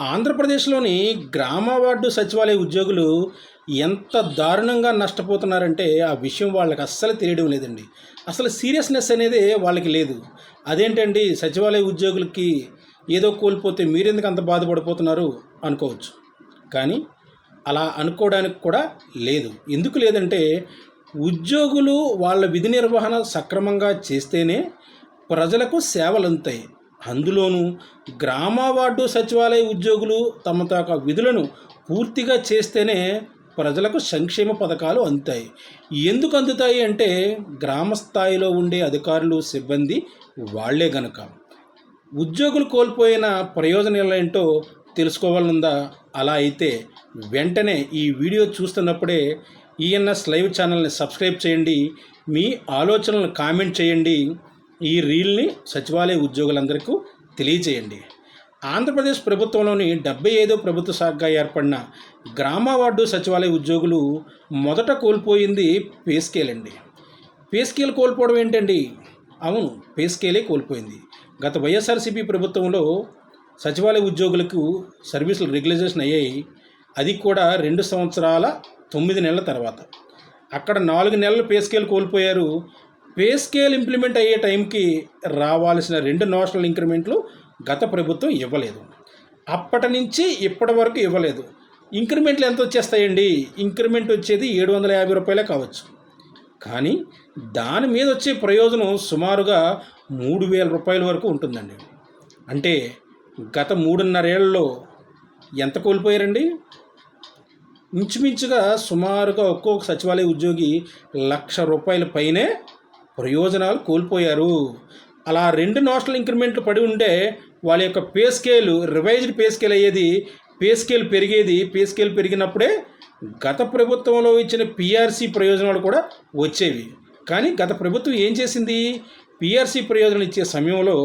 ఆంధ్రప్రదేశ్లోని గ్రామ వార్డు సచివాలయ ఉద్యోగులు ఎంత దారుణంగా నష్టపోతున్నారంటే ఆ విషయం వాళ్ళకి అస్సలు తెలియడం లేదండి. అసలు సీరియస్నెస్ అనేది వాళ్ళకి లేదు. అదేంటండి సచివాలయ ఉద్యోగులకి ఏదో కోల్పోతే మీరెందుకు అంత బాధపడిపోతున్నారు అనుకోవచ్చు. కానీ అలా అనుకోవడానికి కూడా లేదు. ఎందుకు లేదంటే ఉద్యోగులు వాళ్ళ విధి నిర్వహణ సక్రమంగా చేస్తేనే ప్రజలకు సేవలు అందుతాయి. అందులోనూ గ్రామ వార్డు సచివాలయ ఉద్యోగులు తమ తాక విధులను పూర్తిగా చేస్తేనే ప్రజలకు సంక్షేమ పథకాలు అందుతాయి. ఎందుకు అందుతాయి అంటే గ్రామ స్థాయిలో ఉండే అధికారులు సిబ్బంది వాళ్ళే గనక. ఉద్యోగులు కోల్పోయిన ప్రయోజనాలు ఏంటో తెలుసుకోవాలనుందా? అలా అయితే వెంటనే ఈ వీడియో చూస్తున్నప్పుడే ఈఎన్ఎస్ లైవ్ ఛానల్ని సబ్స్క్రైబ్ చేయండి. మీ ఆలోచనలను కామెంట్ చేయండి. ఈ రీల్ని సచివాలయ ఉద్యోగులందరికీ తెలియజేయండి. ఆంధ్రప్రదేశ్ ప్రభుత్వంలోని డెబ్బై ఐదో ప్రభుత్వ శాఖగా ఏర్పడిన గ్రామ వార్డు సచివాలయ ఉద్యోగులు మొదట కోల్పోయింది పే స్కేల్ అండి. పే స్కేల్ కోల్పోవడం ఏంటండి? అవును పే స్కేలే కోల్పోయింది. గత వైఎస్ఆర్సీపీ ప్రభుత్వంలో సచివాలయ ఉద్యోగులకు సర్వీసులు రెగ్యులైజేషన్ అయ్యాయి. అది కూడా రెండు సంవత్సరాల తొమ్మిది నెలల తర్వాత. అక్కడ నాలుగు నెలలు పే స్కేల్ కోల్పోయారు పే స్కేల్ ఇంప్లిమెంట్ అయ్యే టైంకి రావాల్సిన రెండు నేషనల్ ఇంక్రిమెంట్లు గత ప్రభుత్వం ఇవ్వలేదు. అప్పటి నుంచి ఇప్పటి వరకు ఇవ్వలేదు. ఇంక్రిమెంట్లు ఎంత వచ్చేస్తాయండి? ఇంక్రిమెంట్ వచ్చేది ఏడు వందల యాభై రూపాయలే కావచ్చు. కానీ దాని మీద వచ్చే ప్రయోజనం సుమారుగా మూడు వేల రూపాయల వరకు ఉంటుందండి. అంటే గత మూడున్నరేళ్ళలో ఎంత కోల్పోయారండి? ఇంచుమించుగా సుమారుగా ఒక్కొక్క సచివాలయ ఉద్యోగి లక్ష రూపాయల పైనే ప్రయోజనాలు కోల్పోయారు. అలా రెండు నోషనల్ ఇంక్రిమెంట్లు పడి ఉంటే వాళ్ళ యొక్క pay scale revised pay scale అయ్యేది పే స్కేల్ పెరిగేది పే స్కేల్ పెరిగినప్పుడే గత ప్రభుత్వంలో ఇచ్చిన పిఆర్సీ ప్రయోజనాలు కూడా వచ్చేవి. కానీ గత ప్రభుత్వం ఏం చేసింది? పిఆర్సీ ప్రయోజనాలు ఇచ్చే సమయంలో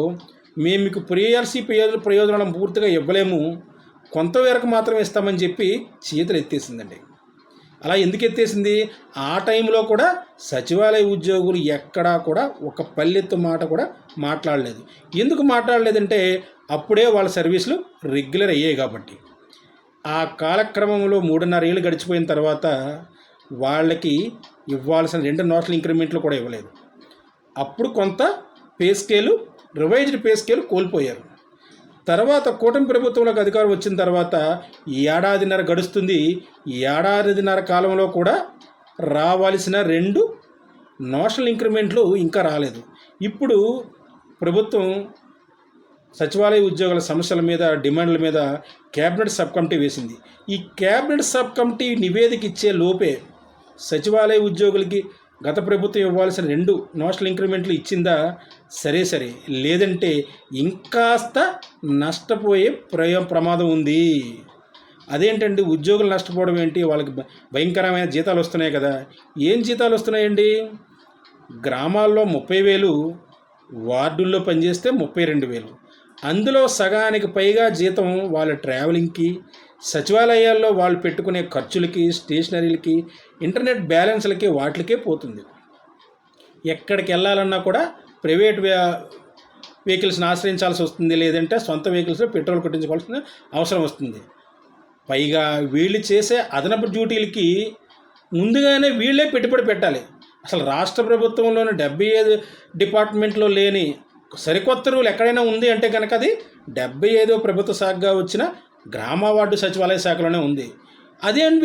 మేము మీకు పిఆర్సీ ప్రయోజన ప్రయోజనాలను పూర్తిగా ఇవ్వలేము. కొంత మేరకు మాత్రమే ఇస్తామని చెప్పి చేతులు ఎత్తేసిందండి. అలా ఎందుకు ఎత్తేసింది? ఆ టైంలో కూడా సచివాలయ ఉద్యోగులు ఎక్కడా కూడా ఒక పల్లెత్తు మాట కూడా మాట్లాడలేదు. ఎందుకు మాట్లాడలేదంటే అప్పుడే వాళ్ళ సర్వీసులు రెగ్యులర్ అయ్యాయి కాబట్టి. ఆ కాలక్రమంలో మూడున్నర ఏళ్ళు గడిచిపోయిన తర్వాత వాళ్ళకి ఇవ్వాల్సిన రెండు నోట్ల ఇంక్రిమెంట్లు కూడా ఇవ్వలేదు. అప్పుడు కొంత pay scale revised pay scale కోల్పోయారు. తర్వాత కూటమి ప్రభుత్వంలోకి అధికారం వచ్చిన తర్వాత ఏడాదిన్నర గడుస్తుంది. ఏడాదిన్నర కాలంలో కూడా రావాల్సిన రెండు నోషనల్ ఇంక్రిమెంట్లు ఇంకా రాలేదు. ఇప్పుడు ప్రభుత్వం సచివాలయ ఉద్యోగుల సమస్యల మీద డిమాండ్ల మీద క్యాబినెట్ సబ్ కమిటీ వేసింది. ఈ క్యాబినెట్ సబ్ కమిటీ నివేదిక ఇచ్చే లోపే సచివాలయ ఉద్యోగులకి గత ప్రభుత్వం ఇవ్వాల్సిన రెండు నోషనల్ ఇంక్రిమెంట్లు ఇచ్చిందా? సరే సరే. లేదంటే ఇంకాస్త నష్టపోయే ప్రయో ప్రమాదం ఉంది. అదేంటండి? ఉద్యోగులు నష్టపోవడం ఏంటి? వాళ్ళకి భయంకరమైన జీతాలు వస్తున్నాయి కదా. ఏం జీతాలు వస్తున్నాయండి? గ్రామాల్లో ముప్పై వేలు వార్డుల్లో పనిచేస్తే ముప్పై రెండు వేలు. అందులో సగానికి పైగా జీతం వాళ్ళ ట్రావెలింగ్కి సచివాలయాల్లో వాళ్ళు పెట్టుకునే ఖర్చులకి స్టేషనరీలకి ఇంటర్నెట్ బ్యాలెన్స్లకి వాటికే పోతుంది. ఎక్కడికి వెళ్ళాలన్నా కూడా ప్రైవేట్ వెహికల్స్ని ఆశ్రయించాల్సి వస్తుంది లేదంటే సొంత వెహికల్స్లో పెట్రోల్ కొట్టించుకోవాల్సిన అవసరం వస్తుంది. పైగా వీళ్ళు చేసే అదనపు డ్యూటీలకి ముందుగానే వీళ్ళే పెట్టుబడి పెట్టాలి. అసలు రాష్ట్ర ప్రభుత్వంలోని డెబ్బై ఐదు డిపార్ట్మెంట్లో లేని సరికొత్త రూల్ ఎక్కడైనా ఉంది అంటే కనుక అది డెబ్బై ఐదో ప్రభుత్వ శాఖగా వచ్చిన గ్రామ వార్డు సచివాలయ శాఖలోనే ఉంది. అదే అని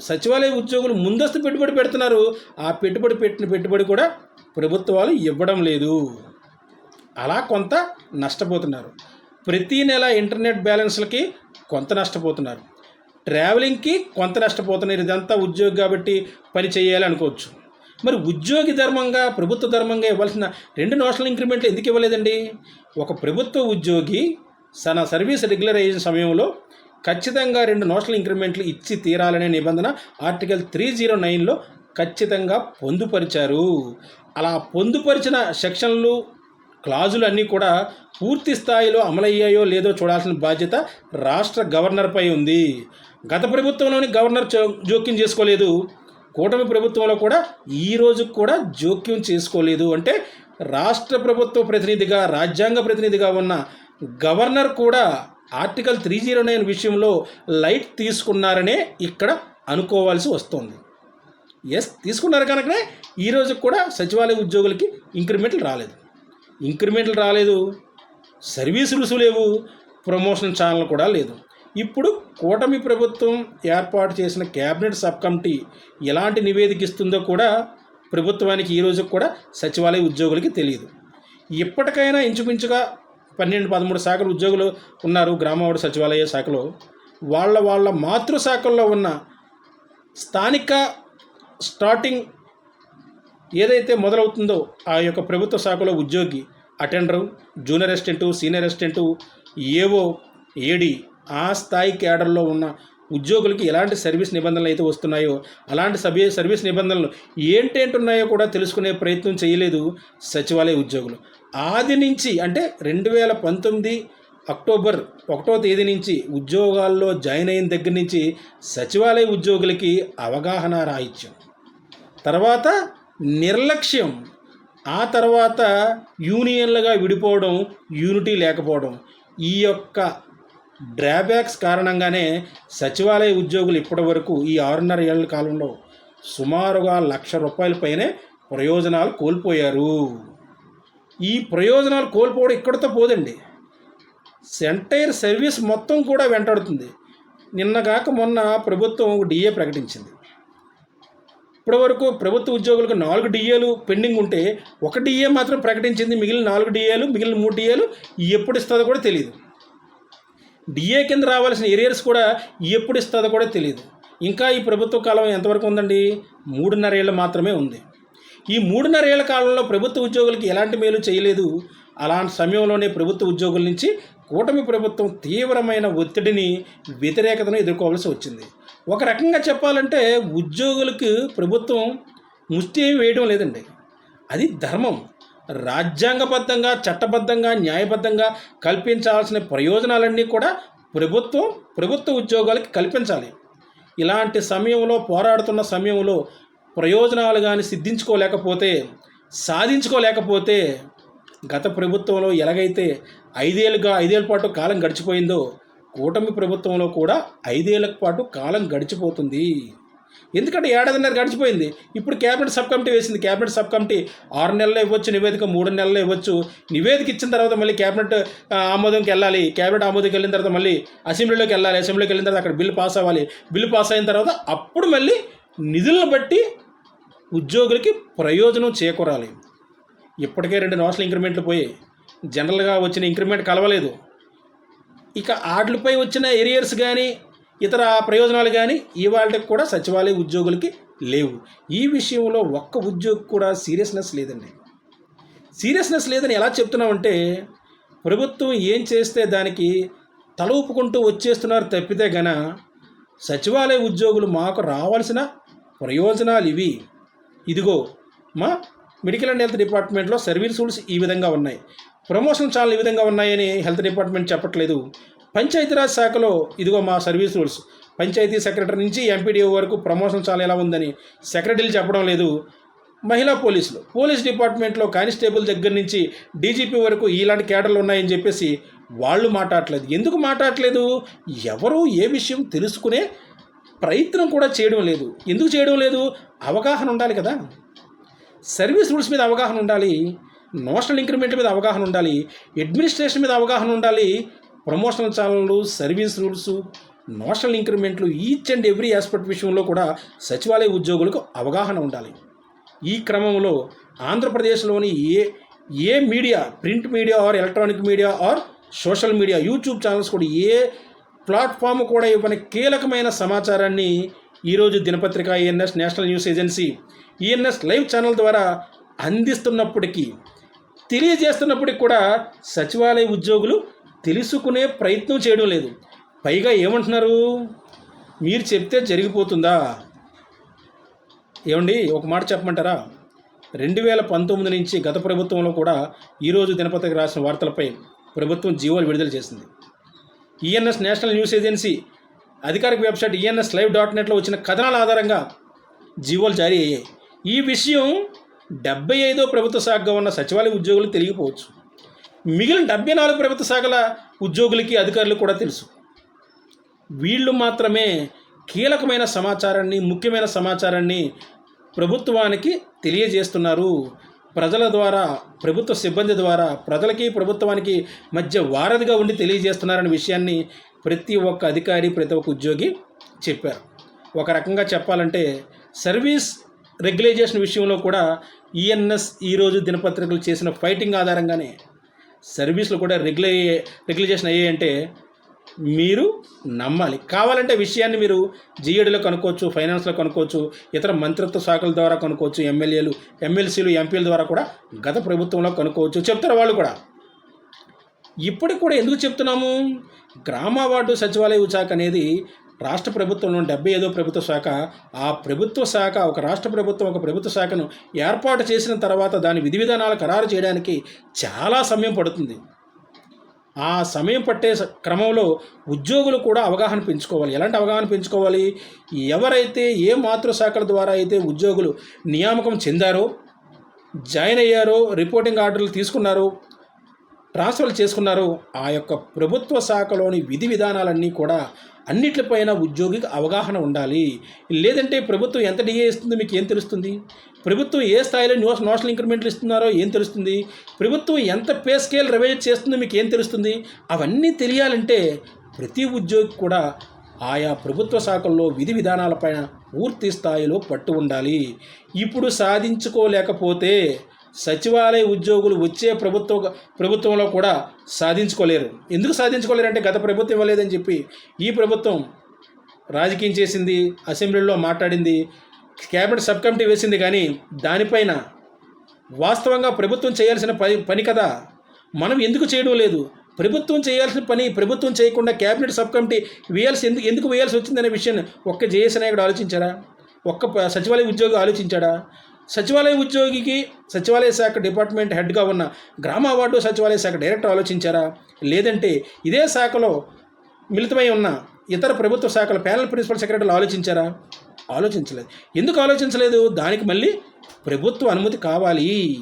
సచివాలయ ఉద్యోగులు ముందస్తు పెట్టుబడి పెడుతున్నారు. ఆ పెట్టుబడి పెట్టిన పెట్టుబడి కూడా ప్రభుత్వాలు ఇవ్వడం లేదు. అలా కొంత నష్టపోతున్నారు. ప్రతీ నెల ఇంటర్నెట్ బ్యాలెన్స్లకి కొంత నష్టపోతున్నారు. ట్రావెలింగ్కి కొంత నష్టపోతున్నారు. ఇదంతా ఉద్యోగి కాబట్టి పని చేయాలి అనుకోవచ్చు మరి ఉద్యోగి ధర్మంగా ప్రభుత్వ ధర్మంగా ఇవ్వాల్సిన రెండు నోషనల్ ఇంక్రిమెంట్లు ఎందుకు ఇవ్వలేదండి? ఒక ప్రభుత్వ ఉద్యోగి తన సర్వీస్ రెగ్యులర్ అయిన సమయంలో ఖచ్చితంగా రెండు నోషనల్ ఇంక్రిమెంట్లు ఇచ్చి తీరాలనే నిబంధన ఆర్టికల్ త్రీ జీరో నైన్లో ఖచ్చితంగా పొందుపరిచారు. అలా పొందుపరిచిన సెక్షన్లు క్లాజులు అన్నీ కూడా పూర్తి స్థాయిలో అమలయ్యాయో లేదో చూడాల్సిన బాధ్యత రాష్ట్ర గవర్నర్పై ఉంది. గత ప్రభుత్వంలోని గవర్నర్ జో- జోక్యం చేసుకోలేదు. కూటమి ప్రభుత్వంలో కూడా ఈ రోజు కూడా జోక్యం చేసుకోలేదు. అంటే రాష్ట్ర ప్రభుత్వ ప్రతినిధిగా రాజ్యాంగ ప్రతినిధిగా ఉన్న గవర్నర్ కూడా ఆర్టికల్ త్రీ జీరో నైన్ విషయంలో లైట్ తీసుకున్నారనే ఇక్కడ అనుకోవాల్సి వస్తుంది. ఎస్ తీసుకున్నారు కనుకనే ఈరోజు కూడా సచివాలయ ఉద్యోగులకి ఇంక్రిమెంట్లు రాలేదు. ఇంక్రిమెంట్లు రాలేదు. సర్వీస్ రుసు లేవు. ప్రమోషన్ ఛానల్ కూడా లేదు. ఇప్పుడు కూటమి ప్రభుత్వం ఏర్పాటు చేసిన క్యాబినెట్ సబ్ కమిటీ ఎలాంటి నివేదిక ఇస్తుందో కూడా ప్రభుత్వానికి ఈరోజు కూడా సచివాలయ ఉద్యోగులకి తెలియదు. ఇప్పటికైనా ఇంచుమించుగా పన్నెండు పదమూడు శాఖల ఉద్యోగులు ఉన్నారు గ్రామవాడ సచివాలయ శాఖలో. వాళ్ళ వాళ్ళ మాతృశాఖల్లో ఉన్న స్థానిక స్టార్టింగ్ ఏదైతే మొదలవుతుందో ఆ యొక్క ప్రభుత్వ శాఖలో ఉద్యోగి attender junior assistant senior assistant AO AD ఆ స్థాయి క్యాడర్లో ఉన్న ఉద్యోగులకి ఎలాంటి సర్వీస్ నిబంధనలు అయితే వస్తున్నాయో అలాంటి సభ్య సర్వీస్ నిబంధనలు ఏంటేంటి ఉన్నాయో కూడా తెలుసుకునే ప్రయత్నం చేయలేదు సచివాలయ ఉద్యోగులు. ఆది నుంచి అంటే రెండు వేల పంతొమ్మిది అక్టోబర్ ఒకటో తేదీ నుంచి ఉద్యోగాల్లో జాయిన్ అయిన దగ్గర నుంచి సచివాలయ ఉద్యోగులకి అవగాహన రాయిత్యం తర్వాత నిర్లక్ష్యం. ఆ తర్వాత యూనియన్లుగా విడిపోవడం యూనిటీ లేకపోవడం ఈ యొక్క డ్రాబ్యాక్స్ కారణంగానే సచివాలయ ఉద్యోగులు ఇప్పటి వరకు ఈ ఆరున్నర ఏళ్ళ కాలంలో సుమారుగా లక్ష రూపాయల పైనే ప్రయోజనాలు కోల్పోయారు. ఈ ప్రయోజనాలు కోల్పోవడం ఇక్కడితో పోదండి. ఎంటైర్ సర్వీస్ మొత్తం కూడా వెంటాడుతుంది. నిన్నగాక మొన్న ప్రభుత్వం డిఏ ప్రకటించింది. ఇప్పటివరకు ప్రభుత్వ ఉద్యోగులకు నాలుగు డిఏలు పెండింగ్ ఉంటే ఒక డిఏ మాత్రం ప్రకటించింది. మిగిలిన నాలుగు డిఏలు మిగిలిన మూడు డిఏలు ఎప్పుడు ఇస్తుందో కూడా తెలియదు డిఏ కింద రావాల్సిన ఏరియర్స్ కూడా ఎప్పుడు ఇస్తుందో కూడా తెలియదు ఇంకా ఈ ప్రభుత్వ కాలం ఎంతవరకు ఉందండి? మూడున్నర ఏళ్ళు మాత్రమే ఉంది. ఈ మూడున్నర ఏళ్ళ కాలంలో ప్రభుత్వ ఉద్యోగులకి ఎలాంటి మేలు చేయలేదు? అలాంటి సమయంలోనే ప్రభుత్వ ఉద్యోగుల నుంచి కూటమి ప్రభుత్వం తీవ్రమైన ఒత్తిడిని వ్యతిరేకతను ఎదుర్కోవాల్సి వచ్చింది. ఒక రకంగా చెప్పాలంటే ఉద్యోగులకు ప్రభుత్వం ముష్టి వేయడం లేదండి. అది ధర్మం. రాజ్యాంగబద్ధంగా చట్టబద్ధంగా న్యాయబద్ధంగా కల్పించాల్సిన ప్రయోజనాలన్నీ కూడా ప్రభుత్వం ప్రభుత్వ ఉద్యోగాలకి కల్పించాలి. ఇలాంటి సమయంలో పోరాడుతున్న సమయంలో ప్రయోజనాలు కానీ సిద్ధించుకోలేకపోతే సాధించుకోలేకపోతే గత ప్రభుత్వంలో ఎలాగైతే ఐదేళ్ళుగా ఐదేళ్ళ పాటు కాలం గడిచిపోయిందో కూటమి ప్రభుత్వంలో కూడా ఐదేళ్ళ పాటు కాలం గడిచిపోతుంది. ఎందుకంటే ఏడాదిన్నర గడిచిపోయింది. ఇప్పుడు క్యాబినెట్ సబ్ కమిటీ వేసింది. క్యాబినెట్ సబ్ కమిటీ ఆరు నెలలు ఇవ్వచ్చు నివేదిక మూడు నెలలు ఇవ్వచ్చు. నివేదిక ఇచ్చిన తర్వాత మళ్ళీ క్యాబినెట్ ఆమోదంకి వెళ్ళాలి. క్యాబినెట్ ఆమోదంకి వెళ్ళిన తర్వాత మళ్ళీ అసెంబ్లీలోకి వెళ్ళాలి. అసెంబ్లీకి వెళ్ళిన తర్వాత అక్కడ బిల్లు పాస్ అవ్వాలి. బిల్లు పాస్ అయిన తర్వాత అప్పుడు మళ్ళీ నిధులను బట్టి ఉద్యోగులకి ప్రయోజనం చేకూరాలి. ఇప్పటికే రెండు నేషనల్ ఇంక్రిమెంట్లు పోయి జనరల్గా వచ్చిన ఇంక్రిమెంట్ కలవలేదు. ఇక ఆటలపై వచ్చిన ఏరియర్స్ కానీ ఇతర ప్రయోజనాలు కానీ ఇవాళకి కూడా సచివాలయ ఉద్యోగులకి లేవు. ఈ విషయంలో ఒక్క ఉద్యోగి కూడా సీరియస్నెస్ లేదండి. సీరియస్నెస్ లేదని ఎలా చెప్తున్నామంటే ప్రభుత్వం ఏం చేస్తే దానికి తల ఊపుకుంటూ వచ్చేస్తున్నారు తప్పితే గన సచివాలయ ఉద్యోగులు మాకు రావాల్సిన ప్రయోజనాలు ఇవి. ఇదిగో మా మెడికల్ అండ్ హెల్త్ డిపార్ట్మెంట్లో సర్వీస్ రూల్స్ ఈ విధంగా ఉన్నాయి. ప్రమోషన్ చాలా ఈ విధంగా ఉన్నాయని హెల్త్ డిపార్ట్మెంట్ చెప్పట్లేదు. పంచాయతీరాజ్ శాఖలో ఇదిగో మా సర్వీస్ రూల్స్. పంచాయతీ సెక్రటరీ నుంచి ఎంపీడీఓ వరకు ప్రమోషన్ చాలా ఎలా ఉందని సెక్రటరీలు చెప్పడం లేదు. మహిళా పోలీసులు. పోలీస్ డిపార్ట్మెంట్లో కానిస్టేబుల్ దగ్గర నుంచి డీజీపీ వరకు ఇలాంటి కేటర్లు ఉన్నాయని చెప్పేసి వాళ్ళు మాట్లాడట్లేదు. ఎందుకు మాట్లాడట్లేదు? ఎవరు ఏ విషయం తెలుసుకునే ప్రయత్నం కూడా చేయడం లేదు. ఎందుకు చేయడం లేదు? అవగాహన ఉండాలి కదా. సర్వీస్ రూల్స్ మీద అవగాహన ఉండాలి. నోషనల్ ఇంక్రిమెంట్ మీద అవగాహన ఉండాలి. అడ్మినిస్ట్రేషన్ మీద అవగాహన ఉండాలి. ప్రమోషనల్ ఛానళ్ళు సర్వీస్ రూల్స్ నోషనల్ ఇంక్రిమెంట్లు ఈచ్ అండ్ ఎవ్రీ ఆస్పెక్ట్ విషయంలో కూడా సచివాలయ ఉద్యోగులకు అవగాహన ఉండాలి. ఈ క్రమంలో ఆంధ్రప్రదేశ్లోని ఏ ఏ media print media or electronic media or social media YouTube channels కూడా ఏ ప్లాట్ఫామ్ కూడా ఇవ్వని కీలకమైన సమాచారాన్ని ఈరోజు దినపత్రిక ENS national news agency ENS live channel ద్వారా అందిస్తున్నప్పటికీ తెలియజేస్తున్నప్పటికి కూడా సచివాలయ ఉద్యోగులు తెలుసుకునే ప్రయత్నం చేయడం లేదు. పైగా ఏమంటున్నారు? మీరు చెప్తే జరిగిపోతుందా? ఏమండి ఒక మాట చెప్పమంటారా? రెండు వేల పంతొమ్మిది నుంచి గత ప్రభుత్వంలో కూడా ఈరోజు దినపత్రిక రాసిన వార్తలపై ప్రభుత్వం జీవోలు విడుదల చేసింది. ఈఎన్ఎస్ నేషనల్ న్యూస్ ఏజెన్సీ అధికారిక వెబ్సైట్ ఈఎన్ఎస్ లైవ్ డాట్ నెట్లో వచ్చిన కథనాల ఆధారంగా జీవోలు జారీ అయ్యాయి. ఈ విషయం డెబ్బై ఐదో ప్రభుత్వ శాఖగా ఉన్న సచివాలయ ఉద్యోగులు తెలియకపోవచ్చు. మిగిలిన డెబ్బై నాలుగు ప్రభుత్వ శాఖల ఉద్యోగులకి అధికారులకు కూడా తెలుసు. వీళ్ళు మాత్రమే కీలకమైన సమాచారాన్ని ముఖ్యమైన సమాచారాన్ని ప్రభుత్వానికి తెలియజేస్తున్నారు. ప్రజల ద్వారా ప్రభుత్వ సిబ్బంది ద్వారా ప్రజలకి ప్రభుత్వానికి మధ్య వారధిగా ఉండి తెలియజేస్తున్నారనే విషయాన్ని ప్రతి ఒక్క అధికారి ప్రతి ఒక్క ఉద్యోగి చెప్పారు. ఒక రకంగా చెప్పాలంటే సర్వీస్ రెగ్యులైజేషన్ విషయంలో కూడా ఈఎన్ఎస్ ఈరోజు దినపత్రికలు చేసిన ఫైటింగ్ ఆధారంగానే సర్వీసులు కూడా రెగ్యులై రెగ్యులైజేషన్ అయ్యాయంటే మీరు నమ్మాలి. కావాలంటే విషయాన్ని మీరు జిఏడిలో కనుక్కోవచ్చు ఫైనాన్స్లో కనుక్కోవచ్చు ఇతర మంత్రిత్వ శాఖల ద్వారా కనుక్కోవచ్చు ఎమ్మెల్యేలు ఎమ్మెల్సీలు ఎంపీల ద్వారా కూడా గత ప్రభుత్వంలో కనుక్కోవచ్చు. చెప్తారు వాళ్ళు కూడా. ఇప్పటికి కూడా ఎందుకు చెప్తున్నాము? గ్రామ వార్డు సచివాలయ శాఖ అనేది రాష్ట్ర ప్రభుత్వంలో డెబ్బై ఐదో ప్రభుత్వ శాఖ. ఆ ప్రభుత్వ శాఖ ఒక రాష్ట్ర ప్రభుత్వం ఒక ప్రభుత్వ శాఖను ఏర్పాటు చేసిన తర్వాత దాని విధి విధానాలు ఖరారు చేయడానికి చాలా సమయం పడుతుంది. ఆ సమయం పట్టే స- క్రమంలో ఉద్యోగులు కూడా అవగాహన పెంచుకోవాలి. ఎలాంటి అవగాహన పెంచుకోవాలి? ఎవరైతే ఏ మాతృశాఖల ద్వారా అయితే ఉద్యోగులు నియామకం చెందారో జాయిన్ అయ్యారో రిపోర్టింగ్ ఆర్డర్లు తీసుకున్నారో ట్రాన్స్ఫర్లు చేసుకున్నారో. ఆ యొక్క ప్రభుత్వ శాఖలోని విధి విధానాలన్నీ కూడా అన్నిటిపైన ఉద్యోగికి అవగాహన ఉండాలి. లేదంటే ప్రభుత్వం ఎంత డిఏ ఇస్తుందో మీకు ఏం తెలుస్తుంది? ప్రభుత్వం ఏ స్థాయిలో న్యూస్ నోషనల్ ఇంక్రిమెంట్లు ఇస్తున్నారో ఏం తెలుస్తుంది? ప్రభుత్వం ఎంత పే స్కేల్ రివైజ్ చేస్తుందో మీకు ఏం తెలుస్తుంది? అవన్నీ తెలియాలంటే ప్రతి ఉద్యోగి కూడా ఆయా ప్రభుత్వ శాఖల్లో విధి విధానాలపైన పూర్తి స్థాయిలో పట్టు ఉండాలి. ఇప్పుడు సాధించుకోలేకపోతే సచివాలయ ఉద్యోగులు వచ్చే ప్రభుత్వ ప్రభుత్వంలో కూడా సాధించుకోలేరు. ఎందుకు సాధించుకోలేరు అంటే గత ప్రభుత్వం ఇవ్వలేదని చెప్పి ఈ ప్రభుత్వం రాజకీయం చేసింది అసెంబ్లీలో మాట్లాడింది క్యాబినెట్ సబ్ కమిటీ వేసింది కానీ దానిపైన వాస్తవంగా ప్రభుత్వం చేయాల్సిన పని పని కదా. మనం ఎందుకు చేయడం లేదు? ప్రభుత్వం చేయాల్సిన పని ప్రభుత్వం చేయకుండా క్యాబినెట్ సబ్ కమిటీ వేయాల్సి ఎందుకు ఎందుకు వేయాల్సి వచ్చిందనే విషయాన్ని ఒక్క జేఎస్ నాయకుడు ఆలోచించారా? ఒక్క సచివాలయ ఉద్యోగి ఆలోచించాడా? సచివాలయ ఉద్యోగికి సచివాలయ శాఖ డిపార్ట్మెంట్ హెడ్గా ఉన్న గ్రామ వార్డు సచివాలయ శాఖ డైరెక్టర్ ఆలోచించారా? లేదంటే ఇదే శాఖలో మిళితమై ఉన్న ఇతర ప్రభుత్వ శాఖల ప్యానల్ ప్రిన్సిపల్ సెక్రటరీలు ఆలోచించారా? ఆలోచించలేదు. ఎందుకు ఆలోచించలేదు? దానికి మళ్ళీ ప్రభుత్వ అనుమతి కావాలి.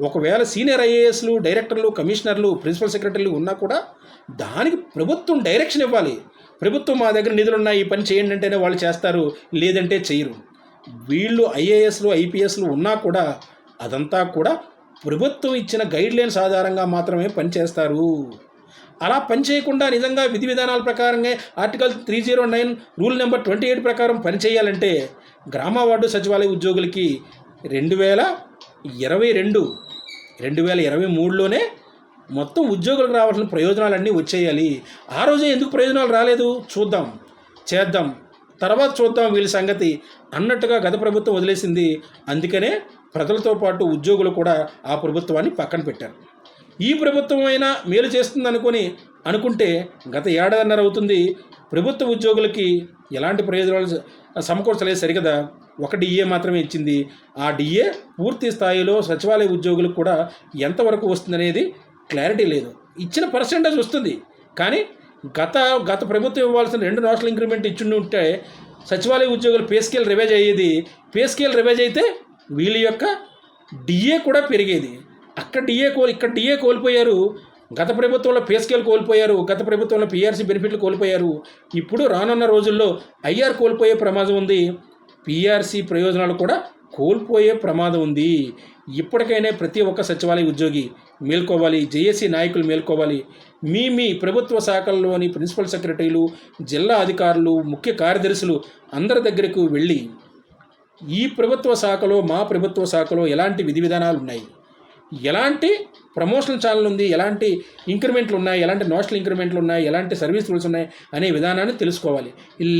ఒకవేళ సీనియర్ ఐఏఎస్లు డైరెక్టర్లు కమిషనర్లు ప్రిన్సిపల్ సెక్రటరీలు ఉన్నా కూడా దానికి ప్రభుత్వం డైరెక్షన్ ఇవ్వాలి. ప్రభుత్వం మా దగ్గర నిధులు ఉన్నాయి ఈ పని చేయండి అంటేనే వాళ్ళు చేస్తారు లేదంటే చేయరు. వీళ్ళు ఐఏఎస్లు ఐపీఎస్లు ఉన్నా కూడా అదంతా కూడా ప్రభుత్వం ఇచ్చిన గైడ్ లైన్స్ ఆధారంగా మాత్రమే పనిచేస్తారు. అలా పనిచేయకుండా నిజంగా విధి విధానాల ప్రకారంగా article three zero nine rule number twenty eight ప్రకారం పనిచేయాలంటే గ్రామ వార్డు సచివాలయ ఉద్యోగులకి రెండు వేల ఇరవై రెండు రెండు వేల ఇరవై మూడులోనే మొత్తం ఉద్యోగులకు రావాల్సిన ప్రయోజనాలన్నీ వచ్చేయాలి. ఆ రోజే ఎందుకు ప్రయోజనాలు రాలేదు? చూద్దాం. చేద్దాం. తర్వాత చూద్దాం వీళ్ళ సంగతి అన్నట్టుగా గత ప్రభుత్వం వదిలేసింది. అందుకనే ప్రజలతో పాటు ఉద్యోగులు కూడా ఆ ప్రభుత్వాన్ని పక్కన పెట్టారు. ఈ ప్రభుత్వం అయినా మేలు చేస్తుంది అనుకుని అనుకుంటే గత ఏడాదిన్నర అవుతుంది. ప్రభుత్వ ఉద్యోగులకి ఎలాంటి ప్రయోజనాలు సమకూర్చలేదు సరికదా ఒక డిఏ మాత్రమే ఇచ్చింది. ఆ డిఏ పూర్తి స్థాయిలో సచివాలయ ఉద్యోగులకు కూడా ఎంతవరకు వస్తుందనేది క్లారిటీ లేదు. ఇచ్చిన పర్సెంటేజ్ వస్తుంది. కానీ గత గత ప్రభుత్వం ఇవ్వాల్సిన రెండు నేషనల్ ఇంక్రిమెంట్ ఇచ్చి ఉంటే సచివాలయ ఉద్యోగులు పే స్కేల్ రివైజ్ అయ్యేది. పే స్కేల్ రివైజ్ అయితే వీళ్ళ యొక్క డిఏ కూడా పెరిగేది. అక్కడ డిఏ కోల్ ఇక్కడ డిఏ కోల్పోయారు. గత ప్రభుత్వంలో పే స్కేల్ కోల్పోయారు. గత ప్రభుత్వంలో పిఆర్సీ బెనిఫిట్లు కోల్పోయారు. ఇప్పుడు రానున్న రోజుల్లో ఐఆర్ కోల్పోయే ప్రమాదం ఉంది. పిఆర్సీ ప్రయోజనాలు కూడా కోల్పోయే ప్రమాదం ఉంది. ఇప్పటికైనా ప్రతి ఒక్క సచివాలయ ఉద్యోగి మేల్కోవాలి జేఏసీ నాయకులు మేల్కోవాలి. మీ మీ ప్రభుత్వ శాఖల్లోని ప్రిన్సిపల్ సెక్రటరీలు జిల్లా అధికారులు ముఖ్య కార్యదర్శులు అందరి దగ్గరకు వెళ్ళి ఈ ప్రభుత్వ శాఖలో మా ప్రభుత్వ శాఖలో ఎలాంటి విధి విధానాలు ఉన్నాయి ఎలాంటి ప్రమోషనల్ ఛానల్ ఉంది ఎలాంటి ఇంక్రిమెంట్లు ఉన్నాయి ఎలాంటి నోషనల్ ఇంక్రిమెంట్లు ఉన్నాయి ఎలాంటి సర్వీస్ రూల్స్ ఉన్నాయి అనే విధానాన్ని తెలుసుకోవాలి.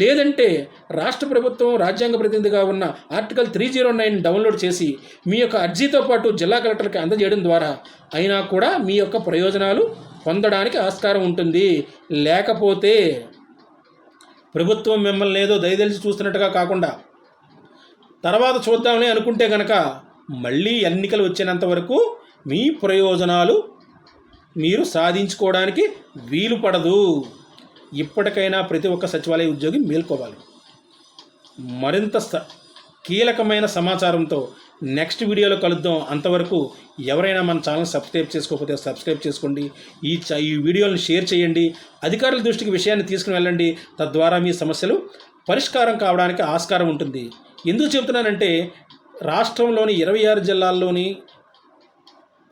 లేదంటే రాష్ట్ర ప్రభుత్వం రాజ్యాంగ ప్రతినిధిగా ఉన్న article three zero nine download చేసి మీ యొక్క అర్జీతో పాటు జిల్లా కలెక్టర్కి అందజేయడం ద్వారా అయినా కూడా మీ యొక్క ప్రయోజనాలు పొందడానికి ఆస్కారం ఉంటుంది. లేకపోతే ప్రభుత్వం మిమ్మల్ని ఏదో దయదలిచి చూస్తున్నట్టుగా కాకుండా తర్వాత చూద్దామని అనుకుంటే కనుక మళ్ళీ ఎన్నికలు వచ్చినంత వరకు మీ ప్రయోజనాలు మీరు సాధించుకోవడానికి వీలు పడదు. ఇప్పటికైనా ప్రతి ఒక్క సచివాలయ ఉద్యోగి మేల్కోవాలి. మరింత స- కీలకమైన సమాచారంతో నెక్స్ట్ వీడియోలో కలుద్దాం. అంతవరకు ఎవరైనా మన ఛానల్ సబ్స్క్రైబ్ చేసుకోకపోతే సబ్స్క్రైబ్ చేసుకోండి. ఈ ఈ వీడియోలను షేర్ చేయండి. అధికారుల దృష్టికి విషయాన్ని తీసుకుని వెళ్ళండి. తద్వారా మీ సమస్యలు పరిష్కారం కావడానికి ఆస్కారం ఉంటుంది. ఎందుకు చెబుతున్నానంటే రాష్ట్రంలోని ఇరవై ఆరు జిల్లాల్లోని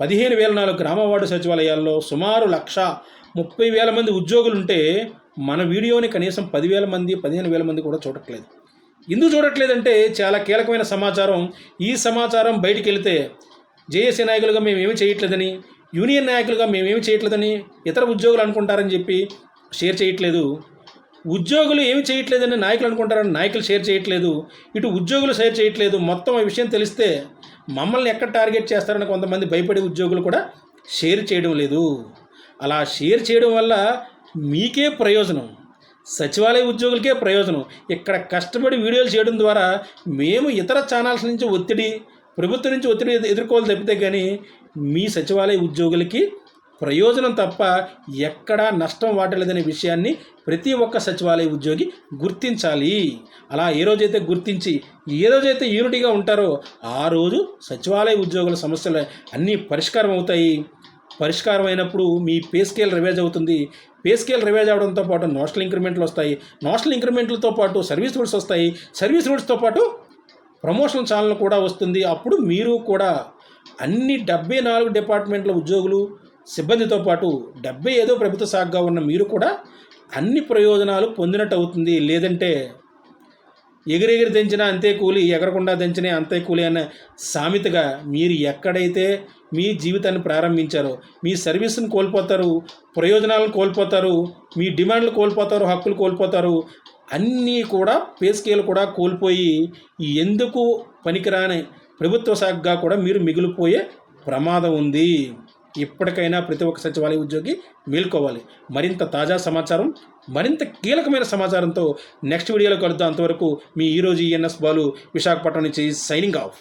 పదిహేను వేల నాలుగు గ్రామ వార్డు సచివాలయాల్లో సుమారు లక్ష ముప్పై వేల మంది ఉద్యోగులు ఉంటే మన వీడియోని కనీసం పదివేల మంది పదిహేను వేల మంది కూడా చూడట్లేదు. ఎందుకు చూడట్లేదంటే చాలా కీలకమైన సమాచారం. ఈ సమాచారం బయటికి వెళితే జేఏసీ నాయకులుగా మేమేమి చేయట్లేదని యూనియన్ నాయకులుగా మేమేమి చేయట్లేదని ఇతర ఉద్యోగులు అనుకుంటారని చెప్పి షేర్ చేయట్లేదు. ఉద్యోగులు ఏమి చేయట్లేదని నాయకులు అనుకుంటారని నాయకులు షేర్ చేయట్లేదు. ఇటు ఉద్యోగులు షేర్ చేయట్లేదు. మొత్తం ఆ విషయం తెలిస్తే మమ్మల్ని ఎక్కడ టార్గెట్ చేస్తారని కొంతమంది భయపడే ఉద్యోగులు కూడా షేర్ చేయడం లేదు. అలా షేర్ చేయడం వల్ల మీకే ప్రయోజనం. సచివాలయ ఉద్యోగులకే ప్రయోజనం. ఇక్కడ కష్టపడి వీడియోలు చేయడం ద్వారా మేము ఇతర ఛానల్స్ నుంచి ఒత్తిడి ప్రభుత్వం నుంచి ఒత్తిడి ఎదుర్కోవాలి తప్పితే కానీ మీ సచివాలయ ఉద్యోగులకి ప్రయోజనం తప్ప ఎక్కడా నష్టం వాటలేదనే విషయాన్ని ప్రతి ఒక్క సచివాలయ ఉద్యోగి గుర్తించాలి. అలా ఏ రోజైతే గుర్తించి ఏ రోజైతే యూనిటీగా ఉంటారో ఆ రోజు సచివాలయ ఉద్యోగుల సమస్యలు అన్నీ పరిష్కారం అవుతాయి. పరిష్కారం అయినప్పుడు మీ పే స్కేల్ రివైజ్ అవుతుంది. పే స్కేల్ రివైజ్ అవడంతో పాటు నోషనల్ ఇంక్రిమెంట్లు వస్తాయి. నోషనల్ ఇంక్రిమెంట్లతో పాటు సర్వీస్ రూట్స్ వస్తాయి. సర్వీస్ రూట్స్తో పాటు ప్రమోషన్ ఛానల్ కూడా వస్తుంది. అప్పుడు మీరు కూడా అన్ని డెబ్బై నాలుగు డిపార్ట్మెంట్ల ఉద్యోగులు సిబ్బందితో పాటు డెబ్బై ఏదో ప్రభుత్వ శాఖగా ఉన్న మీరు కూడా అన్ని ప్రయోజనాలు పొందినట్టు అవుతుంది లేదంటే ఎగిరెగిరి దించినా అంతే కూలి ఎగరకుండా దించినా అంతే కూలి అనే సామెతగా మీరు ఎక్కడైతే మీ జీవితాన్ని ప్రారంభించారో మీ సర్వీస్ని కోల్పోతారు ప్రయోజనాలను కోల్పోతారు మీ డిమాండ్లు కోల్పోతారు హక్కులు కోల్పోతారు అన్నీ కూడా పే స్కేల్ కూడా కోల్పోయి ఎందుకు పనికిరాని ప్రభుత్వ శాఖగా కూడా మీరు మిగిలిపోయే ప్రమాదం ఉంది. ఇప్పటికైనా ప్రతి ఒక్క సచివాలయ ఉద్యోగి మేల్కోవాలి. మరింత తాజా సమాచారం మరింత కీలకమైన సమాచారంతో నెక్స్ట్ వీడియోలో కలుద్దాం. అంతవరకు మీ ఈరోజు ఈఎన్ఎస్ బాలు విశాఖపట్నం నుంచి సైనింగ్ ఆఫ్.